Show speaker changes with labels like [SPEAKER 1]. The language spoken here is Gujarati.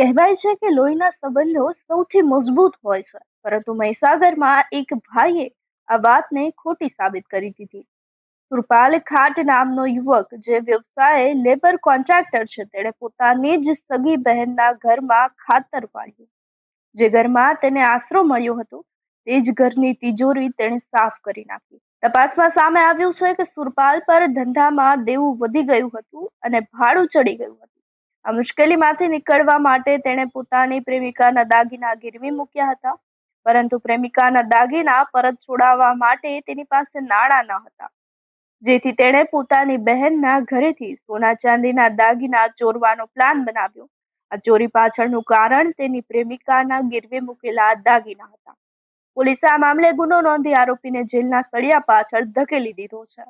[SPEAKER 1] કહેવાય છે કે લોહીના સંબંધો સૌથી મજબૂત હોય છે. પરંતુ મહીસાગરમાં એક ભાઈએ આ વાતને ખોટી સાબિત કરી દીધી. સુરપાલ ખાટ નામનો યુવક જે વ્યવસાયે લેબર કોન્ટ્રાક્ટર છે, તેણે પોતાની જ સગી બહેનના ઘરમાં ખાતર પાડ્યું. જે ઘરમાં તેને આશરો મળ્યો હતો, તે જ ઘરની તિજોરી તેણે સાફ કરી નાખી. તપાસમાં સામે આવ્યું છે કે સુરપાલ પર ધંધામાં દેવું વધી ગયું હતું અને ભાડું ચડી ગયું હતું. આ મુશ્કેલીમાંથી નીકળવા માટે તેણે પોતાની પ્રેમિકાના દાગીના ગીરવી મૂક્યા હતા. પરંતુ પ્રેમિકાના દાગીના પરત છોડાવવા માટે તેની પાસે નાણાં ન હતા. જેથી તેણે પોતાની બહેનના ઘરેથી સોના ચાંદીના દાગીના ચોરવાનો પ્લાન બનાવ્યો. આ ચોરી પાછળનું કારણ તેની પ્રેમિકાના ગીરવે મૂકેલા દાગીના હતા. પોલીસે આ મામલે ગુનો નોંધી આરોપીને જેલના સળિયા પાછળ ધકેલી દીધો છે.